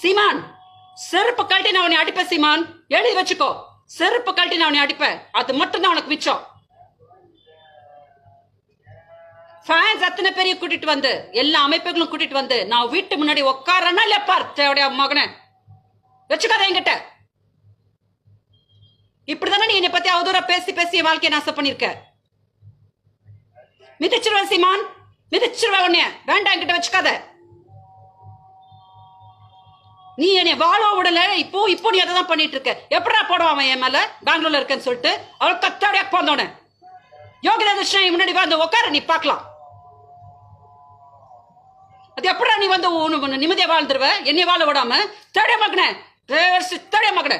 சீமான் செருப்பு கழட்டி நான் உன்னை அடிப்பேன் சீமான். எழுதி வச்சுக்கோ. செருப்பு கழட்டி நான் உன்னை அடிப்பேன். அது மட்டும் தான் உனக்கு மிச்சம். ஃபேன்ஸ் அத்தனை பேரைய கூட்டிட்டு வந்து எல்லா அமைப்புகளும் கூட்டிட்டு வந்து நான் வீட்டு முன்னாடி உட்காரனா இல்ல பார்த்தேடைய தேவடைய மகனே. வச்சுக்காத என்கிட்ட. இப்படிதானே நீ என்னை பத்தி அவதூற பேசி பேசி என் வாழ்க்கையை நாசம் பண்ணிருக்க மிதிச்சிருவேன் சீமான். மிதிச்சிருவேன் உன்னைய. வேண்டாம் என்கிட்ட வச்சுக்காத. நீ என்னை வாழ விடல. இப்போ இப்போ நீ அதை தான் பண்ணிட்டு இருக்க எப்படா போடுவான் அவன் என் மேல? பெங்களூர்ல இருக்கேன்னு சொல்லிட்டு அவள் கத்தாடியா போந்தோன்னு யோகிதா கிருஷ்ணன் முன்னாடி வந்து உட்கார நீ பார்க்கலாம். அது எப்படா நீ வந்து நிம்மதியா வாழ்ந்துருவ? என்னை வாழ விடாம? தேடிய மகனே. தேடிய மகனே.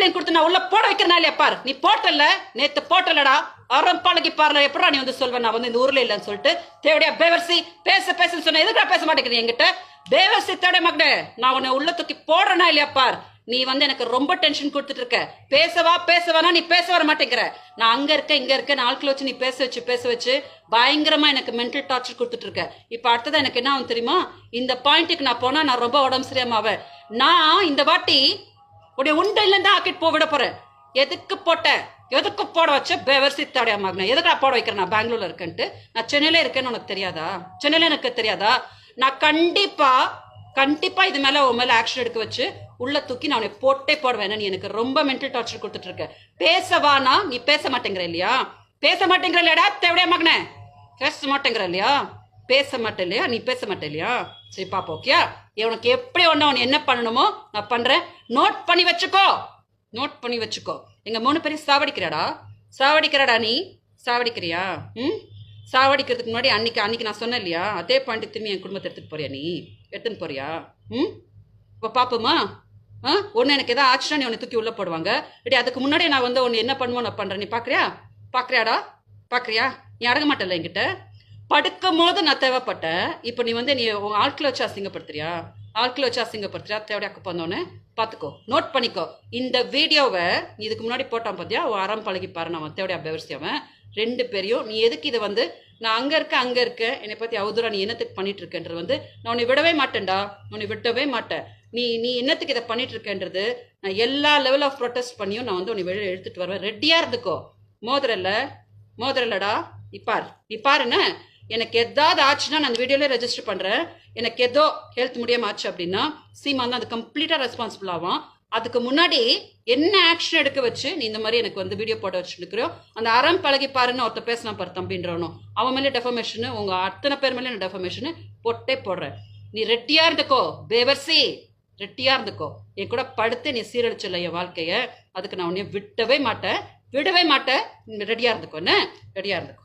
கம்ப்ளைண்ட் கொடுத்து நான் உள்ள போட வைக்கிறனா இல்லையா பாரு. நீ போட்டல நேத்து போட்டலடா அறம்பாளைக்கு பாருல எப்படா நீ வந்து சொல்வ? நான் வந்து இந்த ஊர்ல இல்லைன்னு சொல்லிட்டு தேவடியா பேவர்சி பேச பேச சொன்ன எதுக்கா பேச மாட்டேங்கிறீங்க என்கிட்ட? பேவர்சி தேடைய மகனே நான் உன்னை உள்ள தூக்கி போடுறனா இல்லையா பார்? நீ வந்து எனக்கு ரொம்ப டென்ஷன் கொடுத்துட்டு இருக்க. பேசவா பேசவானா நீ பேச வர மாட்டேங்கிற. நான் அங்க இருக்க இங்க இருக்க நாட்கள் வச்சு நீ பேச வச்சு பேச வச்சு பயங்கரமா எனக்கு மென்டல் டார்ச்சர் கொடுத்துட்டு இருக்க. இப்ப அடுத்தது எனக்கு என்ன ஆகும் தெரியுமா? இந்த பாயிண்ட்டுக்கு நான் போனா நான் ரொம்ப உடம்பு சரியாம நான் இந்த வாட்டி உடைய உண்டையில தான் ஆக்கிட்டு போக விட போறேன். எதுக்கு போட்ட? எதுக்கு போட வச்ச? பேவர்சி தடைய மகனை. எதுக்கு நான் போட வைக்கிறேன் நான் பெங்களூர்ல இருக்கேன்ட்டு. நான் சென்னையில இருக்கேன்னு உனக்கு தெரியாதா? சென்னையில எனக்கு தெரியாதா? நான் கண்டிப்பா கண்டிப்பா இது மேல உன் மேல ஆக்ஷன் எடுக்க வச்சு உள்ள தூக்கி நான் உனக்கு போட்டே போடுவேன். நீ எனக்கு ரொம்ப மென்டல் டார்ச்சர் கொடுத்துட்டு இருக்க. பேசவானா நீ பேச மாட்டேங்கிற இல்லையா? பேச மாட்டேங்கிற இல்லையாடா? தேவையா மகனே. பேச மாட்டேங்கிற இல்லையா? பேச மாட்டேன் இல்லையா நீ பேச மாட்டேன் இல்லையா சரி பாப்போம் ஓகே உனக்கு எப்படி ஒன்று அவன் என்ன பண்ணணுமோ நான் பண்ணுறேன் நோட் பண்ணி வச்சுக்கோ. நோட் பண்ணி வச்சுக்கோ. எங்கள் மூணு பேரையும் சாவடிக்கிறாடா? சாவடிக்கிறாடா நீ? சாவடிக்கிறியா? ம்? சாவடிக்கிறதுக்கு முன்னாடி அன்னைக்கு அன்னைக்கு நான் சொன்னேன் இல்லையா? அதே பாயிண்ட் திரும்பி என் குடும்பத்தை எடுத்துகிட்டு போறியா நீ? எடுத்துன்னு போறியா? ம்? இப்போ பார்ப்போமா ஆ? ஒன்று எனக்கு எதாவது ஆச்சுன்னா நீ உன்னை தூக்கி உள்ளே போடுவாங்க. இப்படி அதுக்கு முன்னாடி நான் வந்து ஒன்று என்ன பண்ணுவோம் நான் பண்ணுறேன் நீ பார்க்குறியா பார்க்குறியாடா பார்க்குறியா நீ அடங்க மாட்டேல்ல என்கிட்ட? படுக்கும் போது நான் தேவைப்பட்டேன். இப்போ நீ வந்து நீ உன் ஆட்களை வச்சு அசிங்கப்படுத்துறியா? ஆட்களை வச்சு அசிங்கப்படுத்துறியா? தேவையாக்க போனோன்னு பார்த்துக்கோ நோட் பண்ணிக்கோ. இந்த வீடியோவை நீ இதுக்கு முன்னாடி போட்டான் பார்த்தியா உன் அறம் பழகி பாரு. நான் தேவையா பெவர்சி அவன். ரெண்டு பேரையும் நீ எதுக்கு இதை வந்து நான் அங்கே இருக்க அங்கே இருக்க என்னை பற்றி அவதூறா நீ என்னத்துக்கு பண்ணிட்டு இருக்கேன்றது வந்து நான் உன்னை விடவே மாட்டேன்டா. உன்னை விடவே மாட்டேன். நீ நீ என்னத்துக்கு இதை பண்ணிட்டு இருக்கேன்றது நான் எல்லா லெவல் ஆஃப் ப்ரொட்டஸ்ட் பண்ணியும் நான் வந்து உன்னை வெளியே எடுத்துட்டு வருவேன். ரெடியாக இருந்துக்கோ. மோதிரல்ல மோதிரல்லடா இப்பார் இப்பாருன்னு எனக்கு எதாவது ஆச்சுன்னா நான் அந்த வீடியோலேயே ரெஜிஸ்டர் பண்ணுறேன் எனக்கு ஏதோ ஹெல்த் முடியாமல் ஆச்சு அப்படின்னா சீமான் தான் அது கம்ப்ளீட்டாக ரெஸ்பான்சிபிள் ஆகும் அதுக்கு முன்னாடி என்ன ஆக்ஷன் எடுக்க வச்சு நீ இந்த மாதிரி எனக்கு வந்து வீடியோ போட வச்சுருக்கிறியோ அந்த அறம் பழகி பாருன்னு ஒருத்த பேசினா பாரு தம்பின்றவனும் அவன் மேலே டெஃபமேஷனு உங்கள் அத்தனை பேர் மேலே நான் டெஃபமேஷனு போட்டே போடுறேன். நீ ரெட்டியாக இருந்துக்கோ பேவர்சி. ரெட்டியாக இருந்துக்கோ. என் கூட படுத்து நீ சீரழிச்சில்ல என் வாழ்க்கையை. அதுக்கு நான் உன்னைய விட்டவே மாட்டேன். விடவே மாட்டேன். ரெடியாக இருந்துக்கோ என்ன? இருந்துக்கோ.